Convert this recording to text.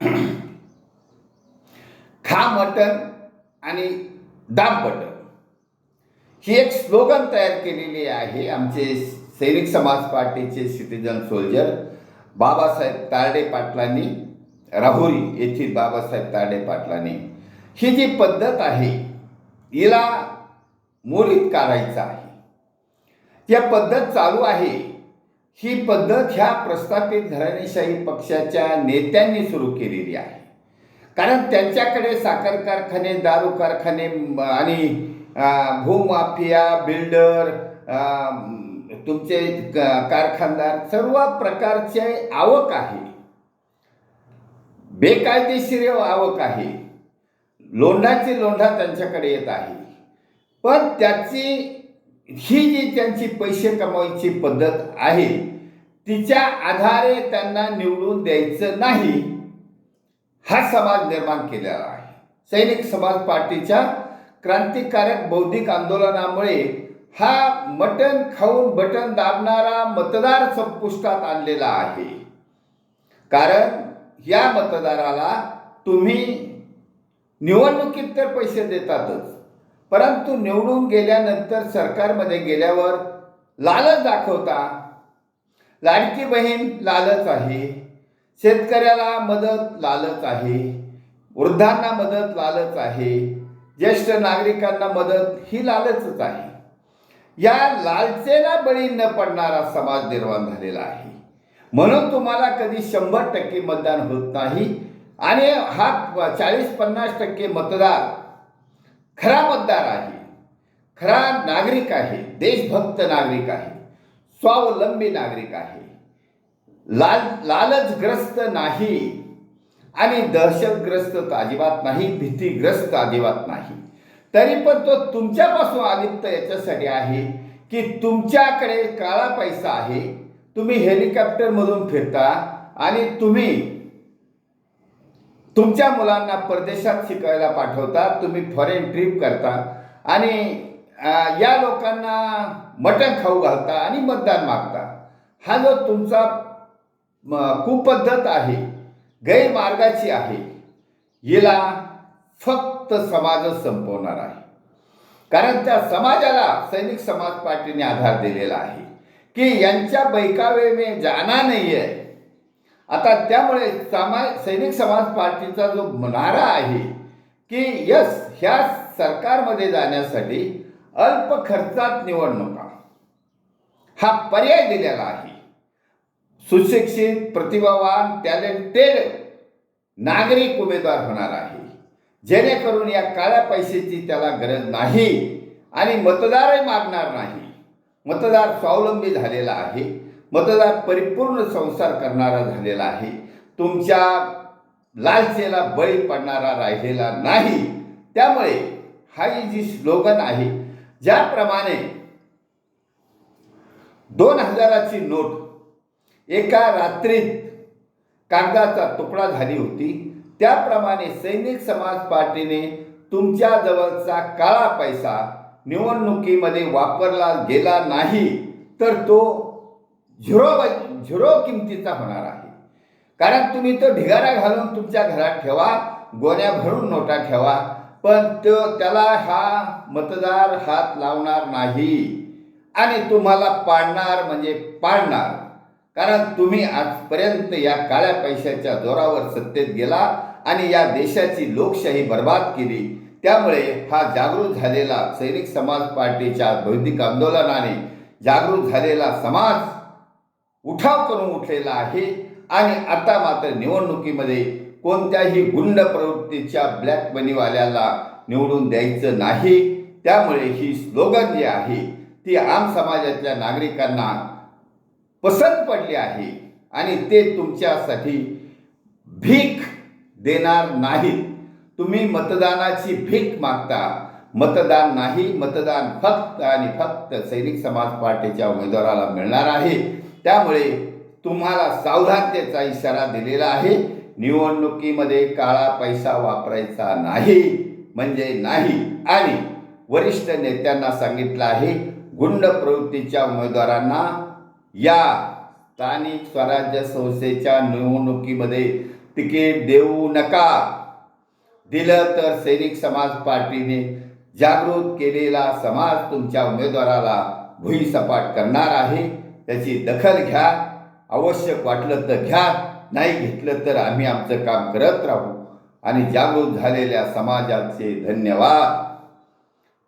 खा मटन आणि दाब बटन. ही एक स्लोगन तयार केलेली आहे आमचे सैनिक समाज पार्टीचे सिटीजन सोल्जर बाबासाहेब तारडे पाटलांनी राहुरी येथील बाबासाहेब तारडे पाटलांनी. ही जी पद्धत आहे हिला मोडीत काढायचं आहे. या पद्धत चालू आहे. ही पद्धत ह्या प्रस्थापित घराणेशाही पक्षाच्या नेत्यांनी सुरू केलेली आहे. कारण त्यांच्याकडे साखर कारखाने दारू कारखाने आणि भूमाफिया बिल्डर तुमचे क- कारखानदार सर्व प्रकारचे आवक आहे. बेकायदेशीर आवक आहे. लोंढाची लोंढा त्यांच्याकडे येत आहे. पण त्याची ही जी त्यांची पैसे कमवायची पद्धत आहे तिच्या आधारे त्यांना निवडून द्यायचं नाही. हा समाज निर्माण केलेला आहे. सैनिक समाज पार्टीच्या क्रांतिकारक बौद्धिक आंदोलनामुळे हा मटण खाऊन बटन दाबणारा मतदार संपुष्टात आणलेला आहे. कारण या मतदाराला तुम्ही निवडणुकीत तर पैसे देतातच परंतु निवडून गेल्यानंतर सरकारमध्ये गेल्यावर लालच दाखवता लाडकी बहीण लालच आहे. शेतकऱ्याला मदत लालच आहे. वृद्धांना मदत लालच आहे. ज्येष्ठ नागरिकांना मदत ही लालचच आहे. या लालचेला बळी न पडणारा समाज निर्माण झालेला आहे. म्हणून तुम्हाला कधी शंभर टक्के मतदान होत नाही आणि हा चाळीस पन्नास टक्के मतदार खरा मतदार आहे. खरा नागरिक आहे. देशभक्त नागरिक आहे. स्वावलंबी नागरिक आहे. लाल लालचग्रस्त नाही आणि दहशतग्रस्त तर अजिबात नाही भीतीग्रस्त अजिबात नाही. तरी पण तो तुमच्यापासून अलिप्त याच्यासाठी आहे की तुमच्याकडे काळा पैसा आहे तुम्ही हेलिकॉप्टरमधून फिरता आणि तुम्ही तुमच्या मुलांना परदेशात शिकायला पाठवता तुम्ही फॉरेन ट्रिप करता आणि या लोकांना मटण खाऊ घालता आणि मतदान मागता. हा जो तुमचा कुपद्धत आहे गैरमार्गाची आहे याला फक्त समाजच संपवणार आहे. कारण त्या समाजाला सैनिक समाज पार्टीने आधार दिलेला आहे की यांच्या बैकावे में जाना नाही आहे आता त्यामुळे समाज सैनिक समाज पार्टीचा जो नारा आहे की यस ह्या सरकारमध्ये जाण्यासाठी अल्प खर्चात निवडणुका. हा पर्याय दिलेला आहे. सुशिक्षित प्रतिभावान टॅलेंटेड नागरिक उमेदवार होणार आहे. जेणेकरून या काळ्या पैशाची त्याला गरज नाही आणि मतदारही मागणार नाही. मतदार स्वावलंबी झालेला आहे. मतदार परिपूर्ण संसार करणारा झालेला आहे. तुमच्या लालचेला बळी पडणारा राहिलेला नाही. त्यामुळे हा ही जी स्लोगन आहे ज्याप्रमाणे दोन हजाराची नोट. एका रात्रीत कागदाचा तुकडा झाली होती. त्याप्रमाणे सैनिक समाज पार्टीने तुमच्या जवळचा काळा पैसा निवडणुकीमध्ये वापरला गेला नाही तर तो झिरो झिरो किमतीचा होणार आहे. कारण तुम्ही तो ढिगारा घालून तुमच्या घरात ठेवा गोण्या भरून नोटा ठेवा पण तो त्याला हा मतदार हात लावणार नाही. आणि तुम्हाला पाडणार म्हणजे पाडणार कारण तुम्ही आजपर्यंत या काळ्या पैशाच्या जोरावर सत्तेत गेला आणि या देशाची लोकशाही बर्बाद केली. त्यामुळे हा जागृत झालेला सैनिक समाज पार्टीच्या बौद्धिक आंदोलनाने जागृत झालेला समाज उठाव करून उठलेला आहे. आणि आता मात्र निवडणुकीमध्ये कोणत्याही गुंड प्रवृत्तीच्या ब्लॅक मनीवाल्याला निवडून द्यायचं नाही. त्यामुळे ही स्लोगन जी आहे ती आम समाजातल्या नागरिकांना पसंत पडली आहे आणि ते तुमच्यासाठी भीक देणार नाहीत तुम्ही मतदानाची भीक मागता. मतदान नाही मतदान फक्त आणि फक्त सैनिक समाज पार्टीच्या उमेदवाराला मिळणार आहे. त्यामुळे तुम्हाला सावधानतेचा इशारा दिलेला आहे. निवडणुकीमध्ये काळा पैसा वापरायचा नाही म्हणजे नाही. आणि वरिष्ठ नेत्यांना सांगितलं आहे गुंड प्रवृत्तीच्या उमेदवारांना या स्थानिक स्वराज्य संस्थेच्या निवडणुकीमध्ये तिकीट देऊ नका. दिलं तर सैनिक समाज पार्टीने जागृत केलेला समाज तुमच्या उमेदवाराला भुईसपाट करणार आहे. त्याची दखल घ्या. आवश्यक वाटलं तर घ्या. नाही घेतलं तर आम्ही आमचं काम करत राहू. आणि जागृत झालेल्या समाजाचे धन्यवाद.